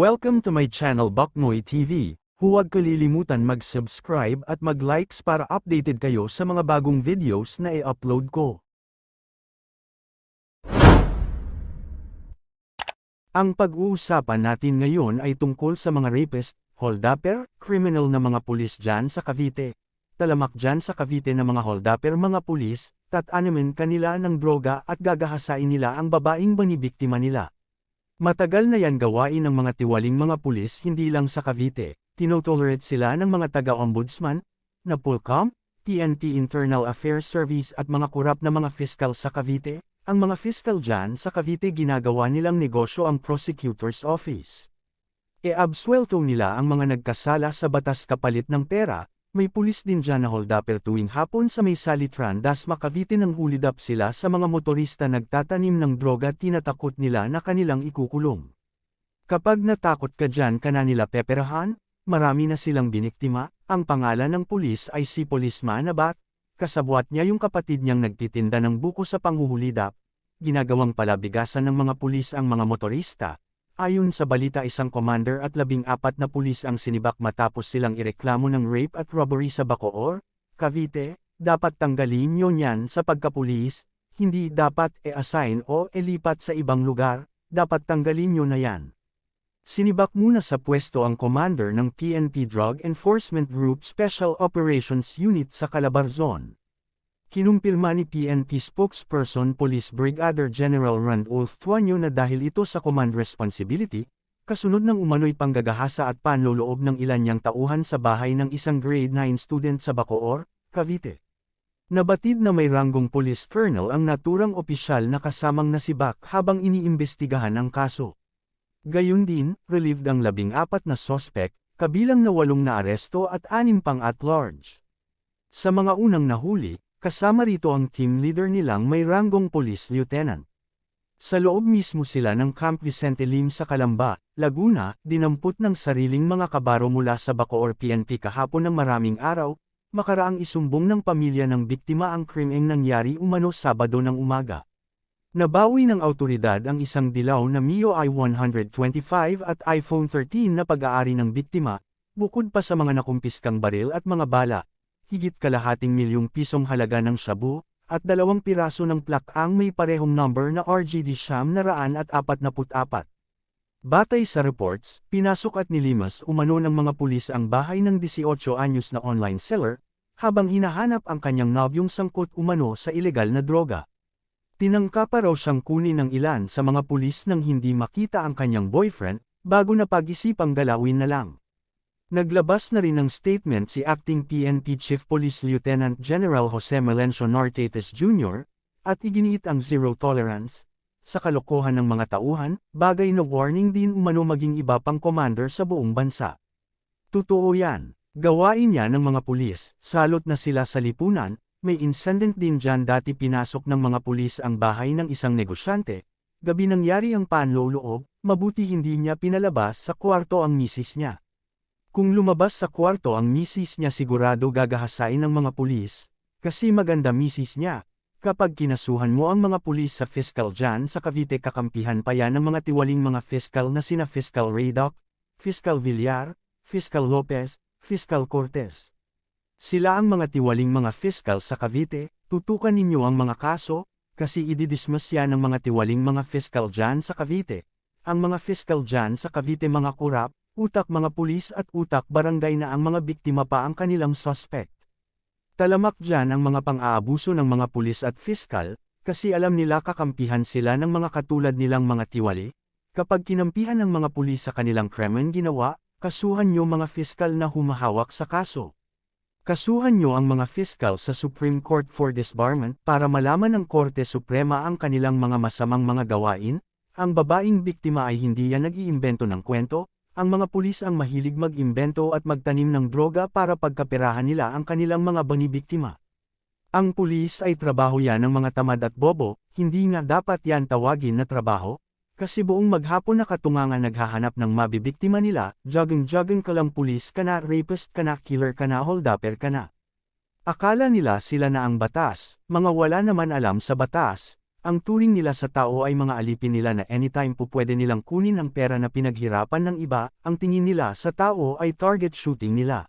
Welcome to my channel Baknoy TV. Huwag kalilimutan mag-subscribe at mag-likes para updated kayo sa mga bagong videos na i-upload ko. Ang pag-uusapan natin ngayon ay tungkol sa mga rapist, holdupper, criminal na mga pulis dyan sa Cavite. Talamak dyan sa Cavite na mga holdupper mga pulis, tatanimin kanila ng droga at gagahasain nila ang babaeng banibiktima nila. Matagal na yan gawain ng mga tiwaling mga pulis hindi lang sa Cavite, tinotolerate sila ng mga taga-ombudsman, na Pulcom, PNP Internal Affairs Service at mga kurap na mga fiscal sa Cavite. Ang mga fiscal dyan sa Cavite ginagawa nilang negosyo ang prosecutor's office. E-absuelto nila ang mga nagkasala sa batas kapalit ng pera, may pulis din dyan na holdupper tuwing hapon sa may Salitran Dasma Cavite nang hulidap sila sa mga motorista nagtatanim ng droga tinatakot nila na kanilang ikukulong. Kapag natakot ka dyan ka na nila peperahan, marami na silang biniktima, ang pangalan ng pulis ay si Policeman Abat, kasabwat niya yung kapatid niyang nagtitinda ng buko sa panghuhulidap, ginagawang palabigasan ng mga pulis ang mga motorista, Ayon sa balita isang commander at labing apat na pulis ang sinibak matapos silang ireklamo ng rape at robbery sa Bacoor, Cavite, dapat tanggalin nyo niyan sa pagkapulis, hindi dapat e-assign o elipat sa ibang lugar, dapat tanggalin nyo na yan. Sinibak muna sa pwesto ang commander ng PNP Drug Enforcement Group Special Operations Unit sa Calabarzon. Kinumpirma ni PNP spokesperson Police Brigadier General Randolph Tuanyo na dahil ito sa command responsibility, kasunod ng umano'y panggagahasa at panloloob ng ilan niyang tauhan sa bahay ng isang grade 9 student sa Bacoor, Cavite. Nabatid na may ranggong police colonel ang naturang opisyal na kasamang nasibak habang iniimbestigahan ang kaso. Gayun din, relieved ang labing apat na sospek, kabilang na walong na aresto at anim pang at large. Sa mga unang nahuli, Kasama rito ang team leader nilang may ranggong police lieutenant. Sa loob mismo sila ng Camp Vicente Lim sa Calamba, Laguna, dinampot ng sariling mga kabaro mula sa Bacoor PNP kahapon ng maraming araw, makaraang isumbong ng pamilya ng biktima ang krimeng nangyari umano Sabado ng umaga. Nabawi ng autoridad ang isang dilaw na Mio I-125 at iPhone 13 na pag-aari ng biktima, bukod pa sa mga nakumpiskang baril at mga bala, higit kalahating milyong pisong halaga ng shabu, at dalawang piraso ng plakang may parehong number na RGD Sham na raan at apat na put-apat. Batay sa reports, pinasok at nilimas umano ng mga pulis ang bahay ng 18 anyos na online seller, habang hinahanap ang kanyang nobyong sangkot umano sa ilegal na droga. Tinangka pa raw siyang kunin ng ilan sa mga pulis nang hindi makita ang kanyang boyfriend, bago na pag-isipang galawin na lang. Naglabas na rin ng statement si Acting PNP Chief Police Lieutenant General Jose Melencio Nortetes Jr., at iginiit ang zero tolerance sa kalokohan ng mga tauhan, bagay na warning din umano maging iba pang commander sa buong bansa. Totoo yan, gawain niya ng mga pulis, salot na sila sa lipunan, may incident din dyan dati pinasok ng mga pulis ang bahay ng isang negosyante, gabi nangyari ang panloloob, mabuti hindi niya pinalabas sa kwarto ang misis niya. Kung lumabas sa kwarto ang misis niya sigurado gagahasain ng mga pulis, kasi maganda misis niya. Kapag kinasuhan mo ang mga pulis sa fiscal dyan sa Cavite kakampihan pa yan ng mga tiwaling mga fiscal na sina Fiscal Raydock, Fiscal Villar, Fiscal Lopez, Fiscal Cortez. Sila ang mga tiwaling mga fiscal sa Cavite, tutukan ninyo ang mga kaso, kasi ididismiss yan ng mga tiwaling mga fiscal dyan sa Cavite. Ang mga fiscal dyan sa Cavite mga kurap, utak mga pulis at utak barangay na ang mga biktima pa ang kanilang suspect. Talamak dyan ang mga pang-aabuso ng mga pulis at fiskal, kasi alam nila kakampihan sila ng mga katulad nilang mga tiwali. Kapag kinampihan ng mga pulis sa kanilang krimen ginawa, kasuhan nyo mga fiskal na humahawak sa kaso. Kasuhan nyo ang mga fiskal sa Supreme Court for Disbarment para malaman ng Korte Suprema ang kanilang mga masamang mga gawain, ang babaeng biktima ay hindi yan nag-iimbento ng kwento, ang mga pulis ang mahilig mag-imbento at magtanim ng droga para pagkaperahan nila ang kanilang mga banibiktima. Ang pulis ay trabaho yan ng mga tamad at bobo, hindi nga dapat yan tawagin na trabaho, kasi buong maghapon na katungangan naghahanap ng mabibiktima nila, jogging-jogging ka lang pulis ka na, rapist ka na, killer ka na, holdupper ka na. Akala nila sila na ang batas, mga wala naman alam sa batas, Ang turing nila sa tao ay mga alipin nila na anytime po pwede nilang kunin ang pera na pinaghirapan ng iba, ang tingin nila sa tao ay target shooting nila.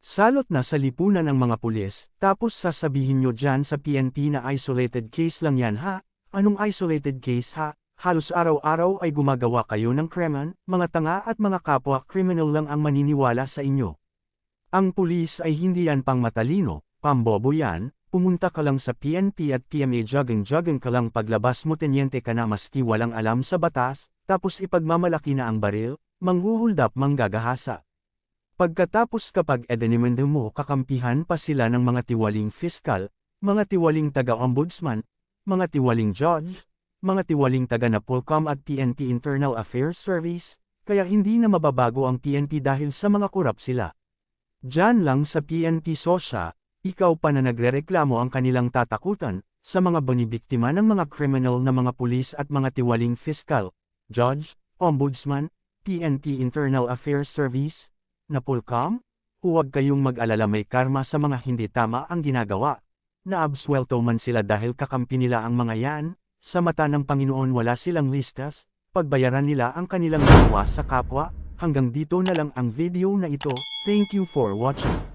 Salot na sa lipunan ng mga pulis, tapos sasabihin nyo dyan sa PNP na isolated case lang yan ha? Anong isolated case ha? Halos araw-araw ay gumagawa kayo ng kreman, mga tanga at mga kapwa criminal lang ang maniniwala sa inyo. Ang pulis ay hindi yan pang matalino, pambobo yan, pumunta ka lang sa PNP at PMA jogging-jogging ka lang paglabas mo tenyente ka na maski walang alam sa batas, tapos ipagmamalaki na ang baril, manghuhuldap manggagahasa. Pagkatapos kapag edenimende mo kakampihan pa sila ng mga tiwaling fiskal, mga tiwaling taga-ombudsman, mga tiwaling judge, mga tiwaling taga Napolcom at PNP Internal Affairs Service, kaya hindi na mababago ang PNP dahil sa mga kurap sila. Diyan lang sa PNP Sosya, ikaw pa na nagrereklamo ang kanilang tatakutan, sa mga bonibiktima ng mga criminal na mga pulis at mga tiwaling fiskal, judge, ombudsman, PNP Internal Affairs Service, Napolcom? Huwag kayong mag-alala may karma sa mga hindi tama ang ginagawa. Naabswelto man sila dahil kakampi nila ang mga yan, sa mata ng Panginoon wala silang listas, pagbayaran nila ang kanilang gawa sa kapwa, hanggang dito na lang ang video na ito, thank you for watching.